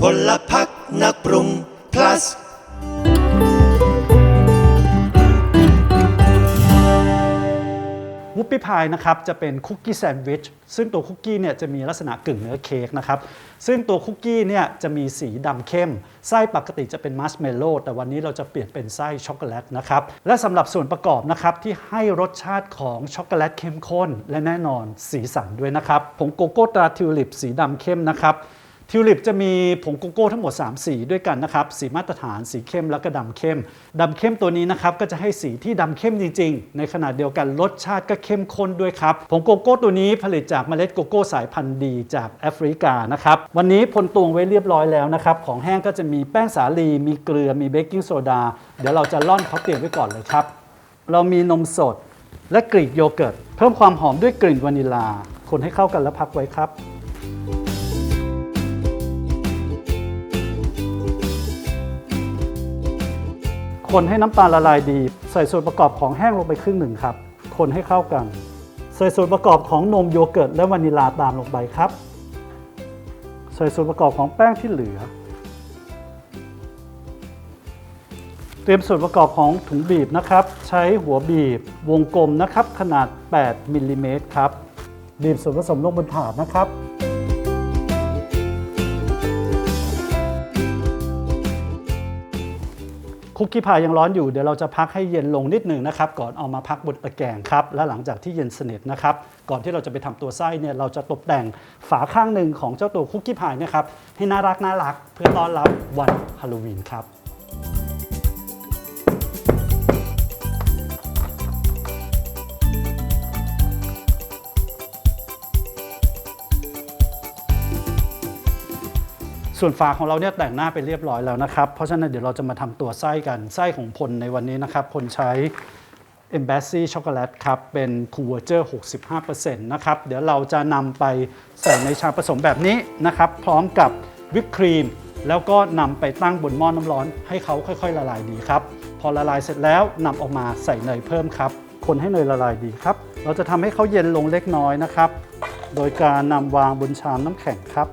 พลพักนักปรุง plus วุปปี้พายนะครับจะเป็นคุกกี้แซนด์วิชซึ่งตัวคุกกี้เนี่ยจะมีลักษณะกึ่งเนื้อเค้กนะครับซึ่งตัวคุกกี้เนี่ยจะมีสีดำเข้ม ไส้ปกติจะเป็นมัชเมลโล่แต่วันนี้เราจะเปลี่ยนเป็นไส้ช็อกโกแลตนะครับและสำหรับส่วนประกอบนะครับที่ให้รสชาติของช็อกโกแลตเข้มข้น และแน่นอนสีสันด้วยนะครับผงโกโก้ตราทิวลิปสีดำเข้มนะครับ ทิวลิปจะมีผงโกโก้ทั้งหมด 3 สีด้วยกันนะครับ สีมาตรฐานสีเข้มแล้วก็ดำเข้มดำเข้มตัวนี้นะครับก็จะให้สีที่ดำเข้มจริง ๆ ในขณะเดียวกันรสชาติก็เข้มข้นด้วยครับผงโกโก้ตัวนี้ผลิตจากเมล็ดโกโก้สายพันธุ์ดีจากแอฟริกานะครับวันนี้พลตวงไว้เรียบร้อยแล้วนะครับของแห้งก็จะมีแป้งสาลีมีเกลือมีเบกกิ้งโซดาเดี๋ยวเราจะร่อนเขาเตรียมไว้ก่อนเลยครับเรามีนมสดและกรีกโยเกิร์ตเพิ่มความหอมด้วยกลิ่นวานิลาคนให้เข้ากันแล้วพักไว้ครับ คนให้น้ำตาลละลายดี ใส่ส่วนประกอบของแห้งลงไปครึ่งหนึ่งครับ คนให้เข้ากัน ใส่ส่วนประกอบของนมโยเกิร์ตและวานิลาตามลงไปครับ ใส่ส่วนประกอบของแป้งที่เหลือ เตรียมส่วนประกอบของถุงบีบนะครับ ใช้หัวบีบวงกลมนะครับ ขนาด 8มิลลิเมตรครับ บีบส่วนผสมลงบนถาดนะครับ คุกกี้พายยังร้อนอยู่เดี๋ยวเราจะพักให้เย็นลงนิดหนึ่งนะครับ ก่อนเอามาพักบนตะแกรงครับ และหลังจากที่เย็นสนิทนะครับ ก่อนที่เราจะไปทำตัวไส้เนี่ยเราจะตกแต่งฝาข้างหนึ่งของเจ้าตัวคุกกี้พายนะครับให้น่ารักน่ารักเพื่อต้อนรับวันฮาโลวีนครับ ส่วนฝาของเราเนี่ยแต่งหน้าไปเรียบร้อยแล้วนะครับ เพราะฉะนั้นเดี๋ยวเราจะมาทำตัวไส้กันไส้ของพลในวันนี้นะครับพลใช้ Embassy ช็อกโกแลตครับ เป็นคูเวอร์เจอร์65%นะครับ เดี๋ยวเราจะนำไปใส่ในชาผสมแบบนี้นะครับ พร้อมกับวิปครีม แล้วก็นำไปตั้งบนหม้อน้ำร้อนให้เขาค่อยๆ ละลายดีครับ พอละลายเสร็จแล้วนำออกมาใส่เนยเพิ่มครับ คนให้เนยละลายดีครับ เราจะทำให้เขาเย็นลงเล็กน้อยนะครับ โดยการนำวางบนชามน้ำแข็งครับ